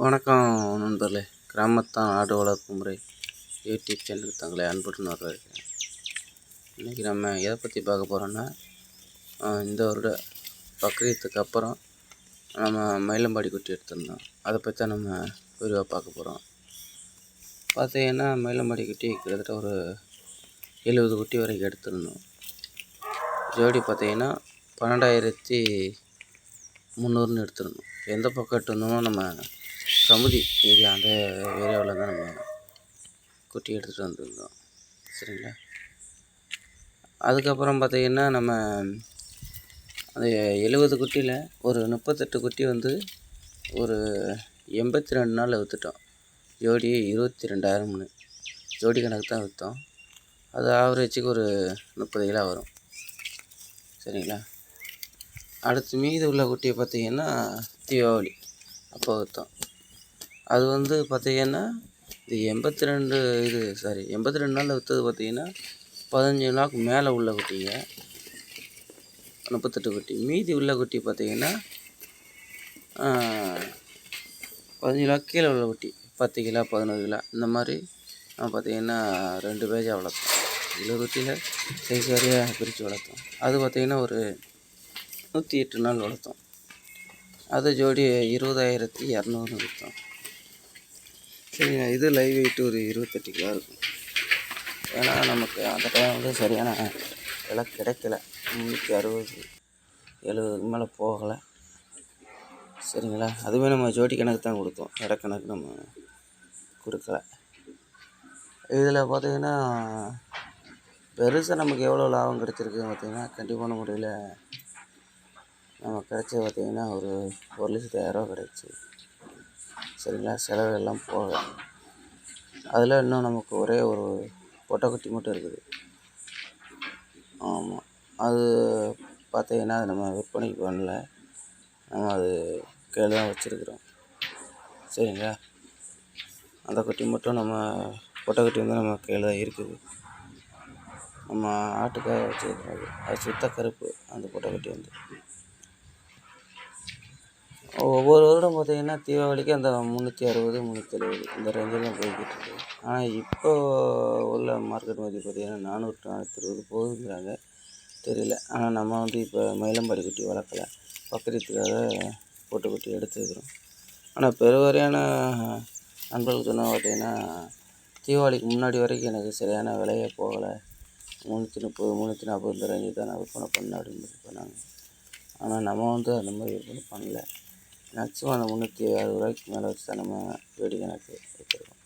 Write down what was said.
வணக்கம் நண்பர்களே. கிராமத்தான் ஆடு வளர்ப்பு முறை. யூடியூப் சேனலுக்கு தங்களை அன்புடன் வரவேற்கிறேன். இன்றைக்கி நம்ம எதை பற்றி பார்க்க போகிறோன்னா இந்த வருட பக்ரீத்துக்கு அப்புறம் நம்ம மயிலம்பாடி குட்டி எடுத்திருந்தோம். அதை பற்றி தான் நம்ம விரிவாக பார்க்க போகிறோம் பார்த்தீங்கன்னா மயிலம்பாடி குட்டி கிட்டத்தட்ட ஒரு எழுபது குட்டி வரைக்கும் எடுத்திருந்தோம். ஜோடி பார்த்தீங்கன்னா பன்னெண்டாயிரத்தி முந்நூறுன்னு எடுத்திருந்தோம். எந்த பக்கம் எடுத்திருந்தோமோ நம்ம கமுதி ஏரியா அந்த ஏரியாவில் தான் நம்ம குட்டி எடுத்துகிட்டு வந்திருந்தோம். சரிங்களா? அதுக்கப்புறம் பார்த்திங்கன்னா நம்ம அந்த எழுபது குட்டியில் ஒரு முப்பத்தெட்டு குட்டி வந்து ஒரு எண்பத்தி ரெண்டு நாளில் விற்றுட்டோம் ஜோடி இருபத்தி ரெண்டாயிரம்னு ஜோடி கணக்கு தான் விற்றோம் அது ஆவரேஜுக்கு ஒரு முப்பது கிலோ வரும். சரிங்களா? அடுத்து மீதி உள்ள குட்டியை பார்த்திங்கன்னா தீபாவளி அப்போ விற்றோம் அது வந்து பார்த்திங்கன்னா இது எண்பத்தி ரெண்டு இது சாரி எண்பத்தி ரெண்டு நாளில் விற்றது பார்த்திங்கன்னா பதினஞ்சு நாளுக்கு மேலே உள்ள குட்டிங்க. முப்பத்தெட்டு குட்டி. மீதி உள்ள குட்டி பார்த்திங்கன்னா பதினஞ்சு கிலோ கீழே உள்ள குட்டி. பத்து கிலோ பதினோரு கிலோ. இந்த மாதிரி பார்த்திங்கன்னா ரெண்டு பேஜாக வளர்த்தோம். கிலோ குட்டியில் சைஸ் வரையாக பிரித்து வளர்த்தோம். அது பார்த்திங்கன்னா ஒரு நூற்றி எட்டு நாள் வளர்த்தோம். அது ஜோடி இருபதாயிரத்தி இரநூறு விற்றோம் சரிங்க இது லைவ் வெயிட் ஒரு இருபத்தெட்டு கிலோ இருக்கும். ஏன்னா நமக்கு அந்த டைம் வந்து சரியான விலை கிடைக்கல. முந்நூற்றி அறுபது எழுபதுக்கு மேலே போகலை. சரிங்களா? அதுவே நம்ம ஜோடி கணக்கு தான் கொடுத்தோம். இட கணக்கு நம்ம கொடுக்கல. இதில் பார்த்திங்கன்னா பெருசாக நமக்கு எவ்வளோ லாபம் கிடச்சிருக்கு பார்த்திங்கன்னா கண்டிப்பான முறையில் நம்ம கிடச்சி பார்த்திங்கன்னா ஒரு ஒரு லட்சத்தி ஆயிரரூவா கிடச்சி. சரிங்களா? செலவு எல்லாம் போக. அதில் இன்னும் நமக்கு ஒரே ஒரு பொட்டக்குட்டி மட்டும் இருக்குது. ஆமாம் அது பார்த்தீங்கன்னா அது நம்ம விற்பனைக்கு பண்ணல. நம்ம அது கீழே தான் வச்சுருக்குறோம். சரிங்களா? அந்த குட்டி மட்டும் நம்ம பொட்டைக்குட்டி வந்து நம்ம கீழே தான் இருக்குது. நம்ம ஆட்டுக்காக வச்சுருக்கோம் அது சுத்த கருப்பு அந்த பொட்டைக்குட்டி வந்து. ஒவ்வொரு வருடம் பார்த்தீங்கன்னா தீபாவளிக்கு அந்த முந்நூற்றி அறுபது முந்நூற்றி எழுபது இந்த ரேஞ்சில் தான் போய்கிட்டு இருக்குது ஆனால் இப்போ உள்ள மார்க்கெட் மதிப்பு பார்த்தீங்கன்னா நானூற்றி நானூற்றி இருபது போகுதுங்கிறாங்க. தெரியல. ஆனால் நம்ம வந்து இப்போ மயிலம்பாடி குட்டி வளர்க்கலை. பக்கரீத்துக்காக போட்டு குட்டி எடுத்துருக்குறோம் ஆனால் பெருவாரியான நண்பர்களுக்கு என்ன பார்த்தீங்கன்னா தீபாவளிக்கு முன்னாடி வரைக்கும் எனக்கு சரியான விலையே போகலை. முந்நூற்றி முப்பது முந்நூற்றி நாற்பது இந்த ரேஞ்சு தான் நான் விற்பனை பண்ணேன் அப்படின்னு சொன்னாங்க ஆனால் நம்ம வந்து அந்த மாதிரி விற்பனை பண்ணல. மேக்ஸிமம் அந்த முந்நூற்றி அறுபது ரூபாய்க்கு மேலே வச்சு தான் நம்ம வெடி கணக்கு வச்சுருக்கோம்